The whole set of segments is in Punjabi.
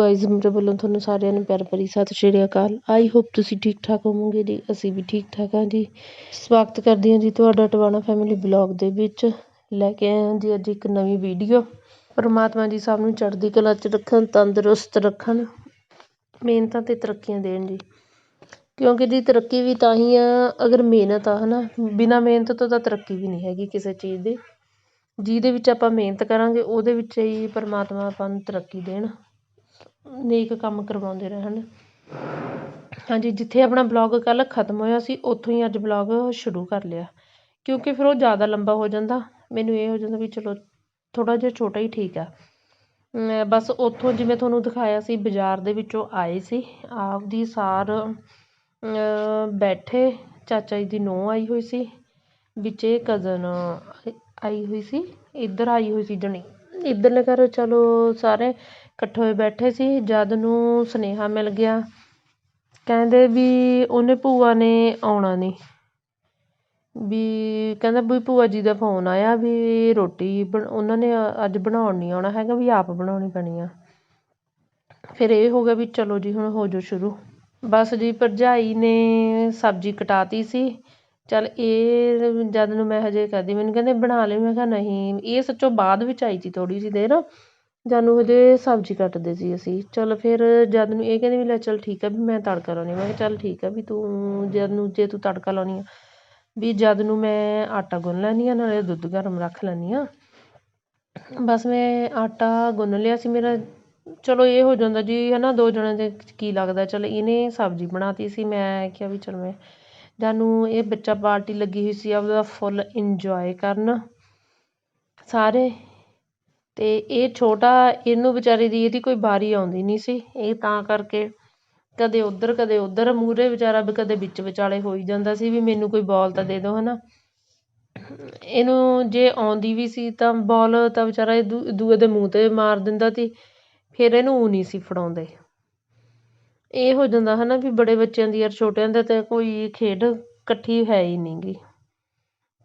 ਗਾਇਜ਼ ਮੇਰੇ ਵੱਲੋਂ ਤੁਹਾਨੂੰ ਸਾਰਿਆਂ ਨੂੰ ਪਿਆਰ ਭਰੀ ਸਤਿ ਸ਼੍ਰੀ ਅਕਾਲ। ਆਈ ਹੋਪ ਤੁਸੀਂ ਠੀਕ ਠਾਕ ਹੋਵੋਗੇ ਜੀ ਅਸੀਂ ਵੀ ਠੀਕ ਠਾਕ ਹਾਂ ਜੀ। ਸਵਾਗਤ ਕਰਦੇ ਹਾਂ ਜੀ ਤੁਹਾਡਾ ਟਵਾਣਾ ਫੈਮਿਲੀ ਬਲੌਗ ਦੇ ਵਿੱਚ। ਲੈ ਕੇ ਆਏ ਹਾਂ ਜੀ ਅੱਜ ਇੱਕ ਨਵੀਂ ਵੀਡੀਓ ਪਰਮਾਤਮਾ ਜੀ ਸਭ ਨੂੰ ਚੜ੍ਹਦੀ ਕਲਾ 'ਚ ਰੱਖਣ, ਤੰਦਰੁਸਤ ਰੱਖਣ। ਮਿਹਨਤਾਂ ਤੇ ਤਰੱਕੀਆਂ ਦੇਣ ਜੀ। ਕਿਉਂਕਿ ਜੀ ਤਰੱਕੀ ਵੀ ਤਾਂ ਹੀ ਆ, ਅਗਰ ਮਿਹਨਤ ਆ, ਹਨਾ। ਬਿਨਾ ਮਿਹਨਤ ਤੋਂ ਤਾਂ ਤਰੱਕੀ ਵੀ ਨਹੀਂ ਹੈਗੀ ਕਿਸੇ ਚੀਜ਼ ਦੀ। ਜਿਹਦੇ ਵਿੱਚ ਆਪਾਂ ਮਿਹਨਤ ਕਰਾਂਗੇ, ਉਹਦੇ ਵਿੱਚ ਹੀ ਪਰਮਾਤਮਾ ਆਪਾਂ ਨੂੰ ਤਰੱਕੀ ਦੇਣ। ਨੇਕ ਕੰਮ ਕਰਵਾਉਂਦੇ ਰਹਿਣ ਹਾਂਜੀ, ਜਿੱਥੇ ਆਪਣਾ ਬਲੋਗ ਕੱਲ੍ਹ ਖ਼ਤਮ ਹੋਇਆ ਸੀ, ਉੱਥੋਂ ਹੀ ਅੱਜ ਬਲੋਗ ਸ਼ੁਰੂ ਕਰ ਲਿਆ। ਕਿਉਂਕਿ ਫਿਰ ਉਹ ਜ਼ਿਆਦਾ ਲੰਬਾ ਹੋ ਜਾਂਦਾ। ਮੈਨੂੰ ਇਹ ਹੋ ਜਾਂਦਾ ਵੀ ਚਲੋ, ਥੋੜ੍ਹਾ ਜਿਹਾ ਛੋਟਾ ਹੀ ਠੀਕ ਆ। ਬਸ ਉੱਥੋਂ ਜਿਵੇਂ ਤੁਹਾਨੂੰ ਦਿਖਾਇਆ ਸੀ, ਬਾਜ਼ਾਰ ਦੇ ਵਿੱਚੋਂ ਆਏ ਸੀ। ਆਪਦੀ ਸਾਰ ਬੈਠੇ, ਚਾਚਾ ਜੀ ਦੀ ਨੂੰਹ ਆਈ ਹੋਈ ਸੀ। ਵਿੱਚ ਇਹ ਕਜ਼ਨ ਆਈ ਹੋਈ ਸੀ। ਇੱਧਰ ਆਈ ਹੋਈ ਸੀ ਜਣੀ। ਇੱਧਰਲੇ ਘਰ ਚਲੋ ਸਾਰੇ ਇਕੱਠੇ ਹੋਏ ਬੈਠੇ ਸੀ, ਜਦ ਨੂੰ ਸੁਨੇਹਾ ਮਿਲ ਗਿਆ। ਕਹਿੰਦੇ ਵੀ ਉਹਨੇ ਭੂਆ ਨੇ ਆਉਣਾ ਨਹੀਂ ਵੀ ਕਹਿੰਦਾ ਵੀ ਭੂਆ ਜੀ ਦਾ ਫੋਨ ਆਇਆ ਵੀ ਰੋਟੀ ਬਣ, ਉਹਨਾਂ ਨੇ ਅੱਜ ਬਣਾਉਣ ਨਹੀਂ ਆਉਣਾ ਹੈਗਾ, ਵੀ ਆਪ ਬਣਾਉਣੀ ਪੈਣੀ ਆ। ਫਿਰ ਇਹ ਹੋ ਗਿਆ ਵੀ ਚਲੋ ਜੀ, ਹੁਣ ਹੋ ਜਾਓ ਸ਼ੁਰੂ। ਬਸ ਜੀ, ਭਰਜਾਈ ਨੇ ਸਬਜ਼ੀ ਕਟਾਤੀ ਸੀ। ਚੱਲ ਇਹ ਜਦ ਨੂੰ ਮੈਂ ਹਜੇ ਕਰਦੀ ਮੈਨੂੰ ਕਹਿੰਦੇ ਬਣਾ ਲੈ, ਮੈਂ ਕਿਹਾ ਨਹੀਂ, ਇਹ ਸੱਚੋ ਬਾਅਦ ਵਿੱਚ ਆਈ ਸੀ ਥੋੜ੍ਹੀ ਜਿਹੀ ਦੇਰ। ਜਦ ਹਜੇ ਸਬਜ਼ੀ ਕੱਟਦੇ ਸੀ ਅਸੀਂ। ਚਲ ਫਿਰ ਜਦ ਨੂੰ ਇਹ ਕਹਿੰਦੇ ਵੀ ਲੈ ਚੱਲ ਠੀਕ ਆ ਵੀ ਮੈਂ ਤੜਕਾ ਲਾਉਣੀ ਮੈਂ ਕਿਹਾ ਚੱਲ ਠੀਕ ਆ ਵੀ ਤੂੰ ਜਦ ਨੂੰ ਜੇ ਤੂੰ ਤੜਕਾ ਲਾਉਣੀ ਆ ਵੀ ਜਦ ਨੂੰ ਮੈਂ ਆਟਾ ਗੁੰਨ ਲੈਂਦੀ ਹਾਂ ਨਾਲੇ ਦੁੱਧ ਗਰਮ ਰੱਖ ਲੈਂਦੀ ਹਾਂ ਬਸ ਮੈਂ ਆਟਾ ਗੁੰਨ ਲਿਆ ਸੀ ਮੇਰਾ। ਚਲੋ ਇਹ ਹੋ ਜਾਂਦਾ ਜੀ ਹੈ ਨਾ ਦੋ ਜਣਿਆਂ ਦੇ ਕੀ ਲੱਗਦਾ। ਚਲ ਇਹਨੇ ਸਬਜ਼ੀ ਬਣਾਤੀ ਸੀ ਮੈਂ ਕਿਹਾ ਵੀ ਚਲ ਮੈਂ ਜਾਨੂੰ ਇਹ ਬੱਚਾ ਪਾਰਟੀ ਲੱਗੀ ਹੋਈ ਸੀ ਆਪਦਾ ਫੁੱਲ ਇੰਜੋਏ ਕਰਨ। ਸਾਰੇ ਅਤੇ ਇਹ ਛੋਟਾ, ਇਹਨੂੰ ਵਿਚਾਰੀ ਦੀ ਇਹਦੀ ਕੋਈ ਵਾਰੀ ਆਉਂਦੀ ਨਹੀਂ ਸੀ। ਇਹ ਤਾਂ ਕਰਕੇ ਕਦੇ ਉੱਧਰ ਕਦੇ ਉੱਧਰ, ਮੂਹਰੇ ਵਿਚਾਰਾ ਵੀ ਕਦੇ ਵਿੱਚ ਵਿਚਾਲੇ ਹੋਈ ਜਾਂਦਾ ਸੀ ਵੀ ਮੈਨੂੰ ਕੋਈ ਬੋਲ ਤਾਂ ਦੇ ਦੋ ਹੈ ਨਾ ਇਹਨੂੰ ਜੇ ਆਉਂਦੀ ਵੀ ਸੀ ਤਾਂ ਬੋਲ ਤਾਂ ਵਿਚਾਰਾ ਇਹ ਦੂ, ਦੂਏ ਦੇ ਮੂੰਹ ਤੇ ਮਾਰ ਦਿੰਦਾ ਤੀ ਫਿਰ ਇਹਨੂੰ ਉਹ ਨਹੀਂ ਸੀ ਫੜਾਉਂਦੇ। ਇਹ ਹੋ ਜਾਂਦਾ ਹੈ ਨਾ ਵੀ ਬੜੇ ਬੱਚਿਆਂ ਦੀ ਯਾਰ ਛੋਟਿਆਂ ਦਾ ਤਾਂ ਕੋਈ ਖੇਡ ਇਕੱਠੀ ਹੈ ਹੀ ਨਹੀਂ ਗੀ।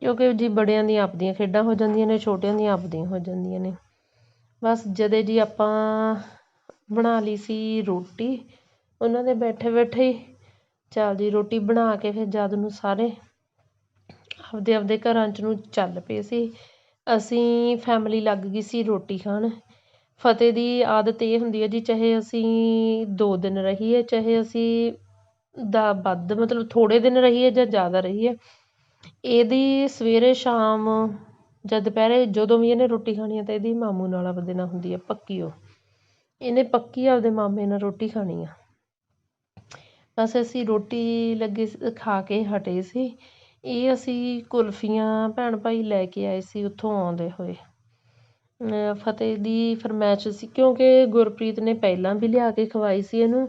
ਕਿਉਂਕਿ ਜੀ ਬੜਿਆਂ ਦੀਆਂ ਆਪਦੀਆਂ ਖੇਡਾਂ ਹੋ ਜਾਂਦੀਆਂ ਨੇ, ਛੋਟਿਆਂ ਦੀਆਂ ਆਪਦੀਆਂ ਹੋ ਜਾਂਦੀਆਂ ਨੇ। ਬਸ ਜਦੇ ਜੀ ਆਪਾਂ ਬਣਾ ਲਈ ਸੀ ਰੋਟੀ, ਉਹਨਾਂ ਦੇ ਬੈਠੇ ਬੈਠੇ ਹੀ ਚੱਲ ਜੀ ਰੋਟੀ ਬਣਾ ਕੇ ਫਿਰ ਜਦ ਨੂੰ ਸਾਰੇ ਆਪਦੇ ਆਪਦੇ ਘਰਾਂ 'ਚ ਨੂੰ ਚੱਲ ਪਏ ਸੀ। ਅਸੀਂ ਫੈਮਿਲੀ ਲੱਗ ਗਈ ਸੀ ਰੋਟੀ ਖਾਣ। ਫਤਿਹ ਦੀ ਆਦਤ ਇਹ ਹੁੰਦੀ ਹੈ ਜੀ ਚਾਹੇ ਅਸੀਂ ਦੋ ਦਿਨ ਰਹੀਏ, ਚਾਹੇ ਅਸੀਂ ਦਾ ਵੱਧ ਮਤਲਬ ਥੋੜ੍ਹੇ ਦਿਨ ਰਹੀਏ ਜਾਂ ਜ਼ਿਆਦਾ ਰਹੀਏ। ਇਹਦੀ ਸਵੇਰੇ ਸ਼ਾਮ ਜਾਂ ਦੁਪਹਿਰੇ ਜਦੋਂ ਵੀ ਇਹਨੇ ਰੋਟੀ ਖਾਣੀ ਆ ਤਾਂ ਇਹਦੀ ਮਾਮੂ ਨਾਲ ਆਪਦੇ ਨਾਲ ਹੁੰਦੀ ਆ, ਪੱਕੀ ਉਹ। ਇਹਨੇ ਪੱਕੀ ਆਪਦੇ ਮਾਮੇ ਨਾਲ ਰੋਟੀ ਖਾਣੀ ਆ। ਬਸ ਅਸੀਂ ਰੋਟੀ ਲੱਗੇ ਖਾ ਕੇ ਹਟੇ ਸੀ। ਇਹ ਅਸੀਂ ਕੁਲਫੀਆਂ ਭੈਣ ਭਾਈ ਲੈ ਕੇ ਆਏ ਸੀ ਉੱਥੋਂ ਆਉਂਦੇ ਹੋਏ। ਫਤਿਹ ਦੀ ਫਰਮਾਇਸ਼ ਸੀ ਕਿਉਂਕਿ ਗੁਰਪ੍ਰੀਤ ਨੇ ਪਹਿਲਾਂ ਵੀ ਲਿਆ ਕੇ ਖਵਾਈ ਸੀ ਇਹਨੂੰ।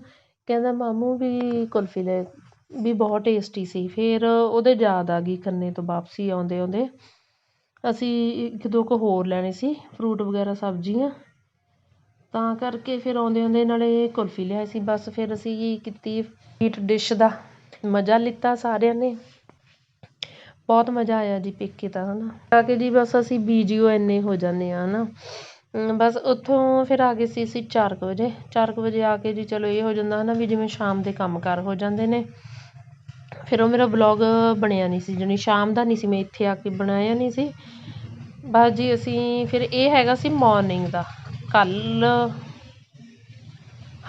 ਕਹਿੰਦਾ, ਮਾਮੂ ਵੀ ਕੁਲਫੀ ਲੈ, ਵੀ ਬਹੁਤ ਟੇਸਟੀ ਸੀ। ਫਿਰ ਉਹਦੇ ਯਾਦ ਆ ਗਈ ਖੰਨੇ ਤੋਂ ਵਾਪਸੀ ਆਉਂਦੇ ਆਉਂਦੇ ਅਸੀਂ ਇੱਕ ਦੋ ਕੁ ਹੋਰ ਲੈਣੇ ਸੀ ਫਰੂਟ ਵਗੈਰਾ, ਸਬਜ਼ੀਆਂ। ਤਾਂ ਕਰਕੇ ਫਿਰ ਆਉਂਦੇ ਆਉਂਦੇ ਨਾਲੇ ਕੁਲਫੀ ਲਿਆਏ ਸੀ। ਬਸ ਫਿਰ ਅਸੀਂ ਕੀਤੀ ਈਟ ਡਿਸ਼ ਦਾ। ਮਜ਼ਾ ਲਿੱਤਾ ਸਾਰਿਆਂ ਨੇ। ਬਹੁਤ ਮਜ਼ਾ ਆਇਆ ਜੀ ਪੇਕੇ ਤਾਂ ਨਾ ਆ ਕੇ ਜੀ ਬਸ ਅਸੀਂ ਬੀਜੀਓ ਇੰਨੇ ਹੋ ਜਾਂਦੇ ਹਾਂ ਹੈ ਨਾ ਬਸ ਉੱਥੋਂ ਫਿਰ ਆ ਗਏ ਸੀ ਅਸੀਂ ਚਾਰ ਕੁ ਵਜੇ। ਚਾਰ ਕੁ ਵਜੇ ਆ ਕੇ ਜੀ ਚਲੋ ਇਹ ਹੋ ਜਾਂਦਾ ਹੈ ਨਾ ਵੀ ਜਿਵੇਂ ਸ਼ਾਮ ਦੇ ਕੰਮ ਕਾਰ ਹੋ ਜਾਂਦੇ ਨੇ। ਫਿਰ ਉਹ ਮੇਰਾ ਬਲੌਗ ਬਣਿਆ ਨਹੀਂ ਸੀ, ਜਾਣੀ ਸ਼ਾਮ ਦਾ ਨਹੀਂ ਸੀ, ਮੈਂ ਇੱਥੇ ਆ ਕੇ ਬਣਾਇਆ ਨਹੀਂ ਸੀ। ਬਸ ਜੀ ਅਸੀਂ, ਫਿਰ ਇਹ ਹੈਗਾ ਸੀ ਮੋਰਨਿੰਗ ਦਾ ਕੱਲ੍ਹ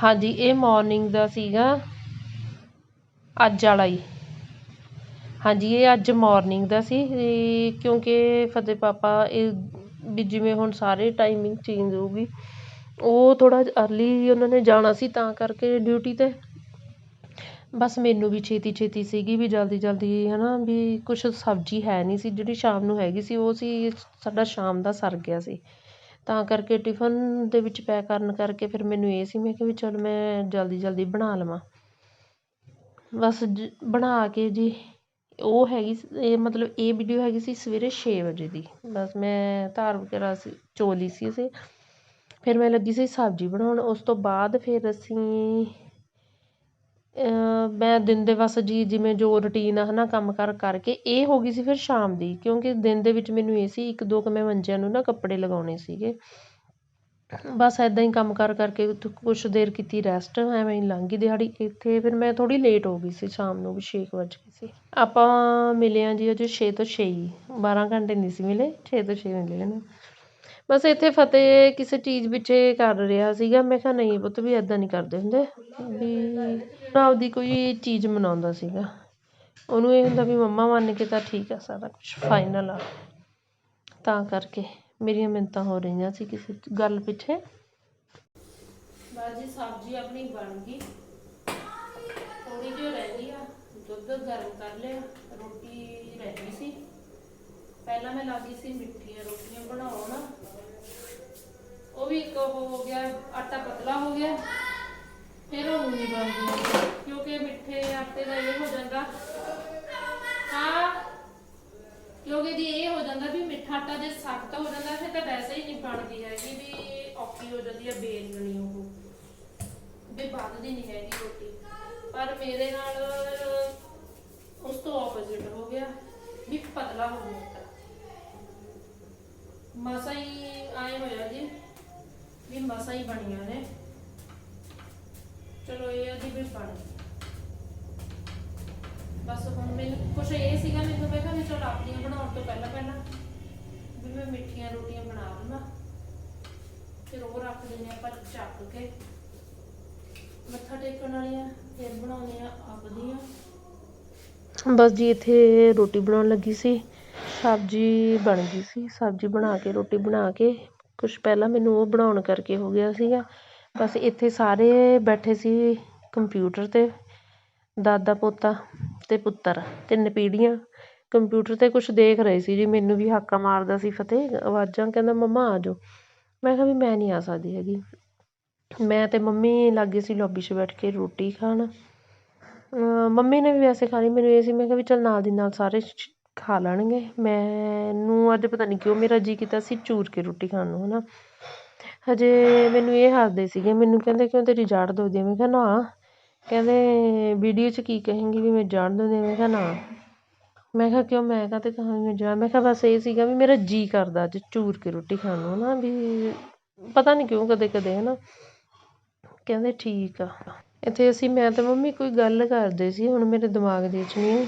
ਹਾਂਜੀ, ਇਹ ਮੋਰਨਿੰਗ ਦਾ ਸੀਗਾ, ਅੱਜ ਵਾਲਾ ਹੀ। ਹਾਂਜੀ, ਇਹ ਅੱਜ ਮੋਰਨਿੰਗ ਦਾ ਸੀ ਕਿਉਂਕਿ ਫਤਿਹ ਪਾਪਾ, ਇਹ ਵੀ ਜਿਵੇਂ ਹੁਣ ਸਾਰੇ ਟਾਈਮਿੰਗ ਚੇਂਜ ਹੋਊਗੀ, ਉਹ ਥੋੜ੍ਹਾ ਅਰਲੀ ਉਹਨਾਂ ਨੇ ਜਾਣਾ ਸੀ, ਤਾਂ ਕਰਕੇ ਡਿਊਟੀ 'ਤੇ ਬਸ ਮੈਨੂੰ ਵੀ ਛੇਤੀ ਛੇਤੀ ਸੀਗੀ ਵੀ ਜਲਦੀ ਜਲਦੀ ਹੈ ਨਾ ਵੀ ਕੁਛ ਸਬਜ਼ੀ ਹੈ ਨਹੀਂ ਸੀ, ਜਿਹੜੀ ਸ਼ਾਮ ਨੂੰ ਹੈਗੀ ਸੀ, ਉਹ ਸੀ ਸਾਡਾ ਸ਼ਾਮ ਦਾ ਸਰ ਗਿਆ ਸੀ। ਤਾਂ ਕਰਕੇ ਟਿਫਨ ਦੇ ਵਿੱਚ ਪੈਕ ਕਰਨ ਕਰਕੇ ਫਿਰ ਮੈਨੂੰ ਇਹ ਸੀ, ਮੈਂ ਕਿਹਾ ਵੀ ਚਲ ਮੈਂ ਜਲਦੀ ਜਲਦੀ ਬਣਾ ਲਵਾਂ। ਬਸ ਜ, ਬਣਾ ਕੇ ਜੀ, ਉਹ ਹੈਗੀ ਇਹ ਮਤਲਬ ਇਹ ਵੀਡੀਓ ਹੈਗੀ ਸੀ ਸਵੇਰੇ ਛੇ ਵਜੇ ਦੀ। ਬਸ ਮੈਂ ਧਾਰ ਵਗੈਰਾ ਸੀ ਚੋ ਲਈ ਸੀ ਅਸੀਂ। ਫਿਰ ਮੈਂ ਲੱਗੀ ਸੀ ਸਬਜ਼ੀ ਬਣਾਉਣ, ਉਸ ਤੋਂ ਬਾਅਦ ਫਿਰ ਅਸੀਂ ਮੈਂ ਦਿਨ ਦੇ ਬਸ ਜੀ ਜਿਵੇਂ ਜੋ ਰੂਟੀਨ ਆ ਹੈ ਨਾ ਕੰਮ ਕਾਰ ਕਰਕੇ ਇਹ ਹੋ ਗਈ ਸੀ ਫਿਰ ਸ਼ਾਮ ਦੀ, ਕਿਉਂਕਿ ਦਿਨ ਦੇ ਵਿੱਚ ਮੈਨੂੰ ਇਹ ਸੀ ਇੱਕ ਦੋ ਕੁ ਮੈਂ ਮੰਜਿਆਂ ਨੂੰ ਨਾ ਕੱਪੜੇ ਲਗਾਉਣੇ ਸੀਗੇ। ਬਸ ਇੱਦਾਂ ਹੀ ਕੰਮ ਕਰ ਕਰਕੇ ਕੁਛ ਦੇਰ ਕੀਤੀ ਰੈਸਟ ਐਵੇਂ ਹੀ ਲੰਘ ਗਈ ਦਿਹਾੜੀ। ਇੱਥੇ ਫਿਰ ਮੈਂ ਥੋੜ੍ਹੀ ਲੇਟ ਹੋ ਗਈ ਸੀ, ਸ਼ਾਮ ਨੂੰ ਵੀ ਛੇ ਕੁ ਵੱਜ ਗਏ ਸੀ। ਆਪਾਂ ਮਿਲੇ ਹਾਂ ਜੀ ਅਜੇ ਛੇ ਤੋਂ ਛੇ ਹੀ, ਬਾਰਾਂ ਘੰਟੇ ਨਹੀਂ ਸੀ ਮਿਲੇ, ਛੇ ਤੋਂ ਛੇ ਮਿਲੇ ਨੇ। ਬਸ ਇੱਥੇ ਫਤਿਹ ਕਿਸੇ ਚੀਜ਼ ਪਿੱਛੇ ਕਰ ਰਿਹਾ ਸੀਗਾ, ਮੈਂ ਕਿਹਾ ਨਹੀਂ ਪੁੱਤ ਵੀ ਇੱਦਾਂ ਨਹੀਂ ਕਰਦੇ ਹੁੰਦੇ, ਵੀ ਆਪਦੀ ਕੋਈ ਚੀਜ਼ ਮਨਾਉਂਦਾ ਸੀਗਾ। ਉਹਨੂੰ ਇਹ ਹੁੰਦਾ ਵੀ ਮੰਮਾ ਮੰਨ ਕੇ ਤਾਂ ਠੀਕ ਆ, ਸਾਰਾ ਕੁਝ ਫਾਈਨਲ ਆ। ਤਾਂ ਕਰਕੇ ਮੇਰੀਆਂ ਮਿੰਤਾਂ ਹੋ ਰਹੀਆਂ ਸੀ ਕਿਸੇ ਗੱਲ ਪਿੱਛੇ। ਬਾਜੀ, ਸਬਜ਼ੀ ਆਪਣੀ ਬਣ ਗਈ। ਥੋੜੀ ਜਿਹੀ ਰਹਿ ਗਈ ਆ। ਦੁੱਧ ਗਰਮ ਕਰ ਲਿਆ। ਰੋਟੀ ਰਹਿ ਗਈ ਸੀ। ਪਹਿਲਾਂ ਮੈਂ ਲੱਗੀ ਸੀ ਮਿੱਠੀਆਂ ਰੋਟੀਆਂ ਬਣਾਉਣ। ਉਹ ਵੀ ਇੱਕ ਹੋ ਗਿਆ, ਆਟਾ ਪਤਲਾ ਹੋ ਗਿਆ। ਫਿਰ ਉਹ ਨਹੀਂ ਬਣਦੀ। ਕਿਉਂਕਿ ਮਿੱਠੇ ਆਟੇ ਦਾ ਇਹ ਹੋ ਜਾਂਦਾ। ਹਾਂ। ਕਿਉਂਕਿ ਦੀ ਇਹ ਹੋ ਜਾਂਦਾ ਵੀ ਮਿੱਠਾ ਆਟਾ ਜੇ ਸਖਤ ਹੋ ਜਾਂਦਾ, ਫਿਰ ਤਾਂ ਵੈਸੇ ਹੀ ਨਹੀਂ ਬਣਦੀ ਹੈਗੀ ਵੀ ਔਖੀ ਹੋ ਜਾਂਦੀ ਹੈ ਬੇਲਣੀ ਉਹ। ਵੀ ਵੱਧਦੀ ਨਹੀਂ ਹੈਗੀ ਰੋਟੀ। ਪਰ ਮੇਰੇ ਨਾਲ ਉਸ ਤੋਂ ਆਪੋਜ਼ਿਟ ਹੋ ਗਿਆ। ਵੀ ਪਤਲਾ ਹੋ ਗਿਆ ਮਸਾ ਹੀ ਆਏ ਹੋਇਆ ਜੀ। ਵੀ ਮਸਾ ਹੀ ਬਣੀਆਂ ਨੇ। ਚਲੋ ਇਹ ਆ ਵੀ ਬਣ ਗਈ ਬਸ ਹੁਣ ਮੈਨੂੰ ਕੁਛ ਇਹ ਸੀਗਾ, ਮੈਨੂੰ ਮੈਂ ਕਿਹਾ ਵੀ ਚਲ ਆਪਣੀਆਂ ਬਣਾਉਣ ਤੋਂ ਪਹਿਲਾਂ ਪਹਿਲਾਂ ਵੀ ਮੈਂ ਮਿੱਠੀਆਂ ਰੋਟੀਆਂ ਬਣਾ ਲਵਾਂ। ਫਿਰ ਉਹ ਰੱਖ ਦਿੰਦੇ ਆਪਾਂ ਚੱਕ ਕੇ। ਮੱਥਾ ਟੇਕਣ ਵਾਲੀਆਂ ਫਿਰ ਬਣਾਉਣੇ ਆ ਆਪਦੀਆਂ ਬਸ ਜੀ, ਇੱਥੇ ਰੋਟੀ ਬਣਾਉਣ ਲੱਗੀ ਸੀ। ਸਬਜ਼ੀ ਬਣ ਗਈ ਸੀ। ਸਬਜ਼ੀ ਬਣਾ ਕੇ, ਰੋਟੀ ਬਣਾ ਕੇ, ਕੁਛ ਪਹਿਲਾਂ ਮੈਨੂੰ ਉਹ ਬਣਾਉਣ ਕਰਕੇ ਹੋ ਗਿਆ ਸੀਗਾ। ਬਸ ਇੱਥੇ ਸਾਰੇ ਬੈਠੇ ਸੀ ਕੰਪਿਊਟਰ ਤੇ, ਦਾਦਾ ਪੋਤਾ ਅਤੇ ਪੁੱਤਰ, ਤਿੰਨ ਪੀੜ੍ਹੀਆਂ। ਕੰਪਿਊਟਰ ਤੇ ਕੁਛ ਦੇਖ ਰਹੇ ਸੀ ਜੀ, ਮੈਨੂੰ ਵੀ ਹਾਕਾ ਮਾਰਦਾ ਸੀ ਫਤਿਹ, ਆਵਾਜ਼ਾਂ ਕਹਿੰਦਾ, ਮੰਮਾ ਆ ਜਾਓ। ਮੈਂ ਕਿਹਾ ਵੀ ਮੈਂ ਨਹੀਂ ਆ ਸਕਦੀ ਹੈਗੀ। ਮੈਂ ਅਤੇ ਮੰਮੀ ਲਾਗੇ ਸੀ ਲੋਬੀ 'ਚ ਬੈਠ ਕੇ ਰੋਟੀ ਖਾਣ। ਮੰਮੀ ਨੇ ਵੀ ਵੈਸੇ ਖਾ ਲਈ ਮੈਨੂੰ ਇਹ ਸੀ, ਮੈਂ ਕਿਹਾ ਵੀ ਚੱਲ ਨਾਲ ਦੀ ਨਾਲ ਸਾਰੇ ਖਾ ਲੈਣਗੇ। ਮੈਨੂੰ ਅੱਜ ਪਤਾ ਨਹੀਂ ਕਿਉਂ ਮੇਰਾ ਜੀਅ ਕੀਤਾ ਸੀ ਚੂਰ ਕੇ ਰੋਟੀ ਖਾਣ ਨੂੰ ਹੈ ਨਾ ਹਜੇ ਮੈਨੂੰ ਇਹ ਹੱਸਦੇ ਸੀਗੇ, ਮੈਨੂੰ ਕਹਿੰਦੇ, ਕਿਉਂ ਤੇਰੀ ਜਾੜ ਦੁਖਦੀ ਆ ਮੈਂ ਕਿਹਾ, ਨਾ। ਕਹਿੰਦੇ, ਵੀਡੀਓ 'ਚ ਕੀ ਕਹੇਂਗੀ ਵੀ ਮੈਂ ਜਾੜ ਦੁਖਦੀ ਆ ਮੈਂ ਕਿਹਾ, ਨਾ। ਮੈਂ ਕਿਹਾ, ਕਿਉਂ? ਮੈਂ ਕਾਹਤੇ ਕਹਾਂ ਵੀ ਮੈਂ ਜਾੜ? ਮੈਂ ਕਿਹਾ, ਬਸ ਇਹ ਸੀਗਾ ਵੀ ਮੇਰਾ ਜੀਅ ਕਰਦਾ ਅੱਜ ਚੂਰ ਕੇ ਰੋਟੀ ਖਾਣ ਨੂੰ ਨਾ ਵੀ ਪਤਾ ਨਹੀਂ ਕਿਉਂ ਕਦੇ ਕਦੇ ਹੈ ਨਾ ਕਹਿੰਦੇ, ਠੀਕ ਆ। ਇੱਥੇ ਅਸੀਂ, ਮੈਂ ਤੇ ਮੰਮੀ ਕੋਈ ਗੱਲ ਕਰਦੇ ਸੀ, ਹੁਣ ਮੇਰੇ ਦਿਮਾਗ ਦੇ ਵਿੱਚ ਨਹੀਂ।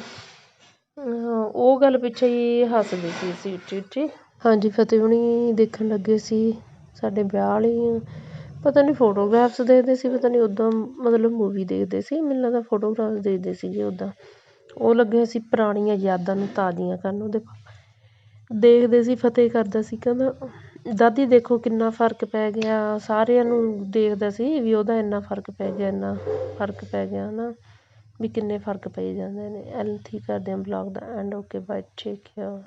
ਉਹ ਗੱਲ ਪਿੱਛੇ ਹੀ ਹੱਸਦੇ ਸੀ ਅਸੀਂ ਉੱਚੀ ਉੱਚੀ ਹਾਂਜੀ, ਫਤਿਹ ਹੁਣੀ ਦੇਖਣ ਲੱਗੇ ਸੀ। ਸਾਡੇ ਵਿਆਹ ਵਾਲੀ ਪਤਾ ਨਹੀਂ ਫੋਟੋਗ੍ਰਾਫਸ ਦੇਖਦੇ ਸੀ, ਪਤਾ ਨਹੀਂ ਉੱਦਾਂ ਮਤਲਬ ਮੂਵੀ ਦੇਖਦੇ ਸੀ। ਮੈਨੂੰ ਲੱਗਦਾ ਫੋਟੋਗ੍ਰਾਫਸ ਦੇਖਦੇ ਸੀਗੇ ਉੱਦਾਂ ਉਹ ਲੱਗੇ ਸੀ ਪੁਰਾਣੀਆਂ ਯਾਦਾਂ ਨੂੰ ਤਾਜ਼ੀਆਂ ਕਰਨ ਉਹਦੇ ਦੇਖਦੇ ਸੀ, ਫਤਿਹ ਕਰਦਾ ਸੀ। ਕਹਿੰਦਾ, ਦਾਦੀ ਦੇਖੋ ਕਿੰਨਾ ਫ਼ਰਕ ਪੈ ਗਿਆ। ਸਾਰਿਆਂ ਨੂੰ ਦੇਖਦਾ ਸੀ ਵੀ ਉਹਦਾ ਇੰਨਾ ਫ਼ਰਕ ਪੈ ਗਿਆ, ਇੰਨਾ ਫ਼ਰਕ ਪੈ ਗਿਆ ਹੈ ਨਾ ਵੀ ਕਿੰਨੇ ਫ਼ਰਕ ਪਈ ਜਾਂਦੇ ਨੇ। ਐਲਥੀ ਕਰਦੇ ਹਾਂ ਬਲੋਗ ਦਾ end okay bye take care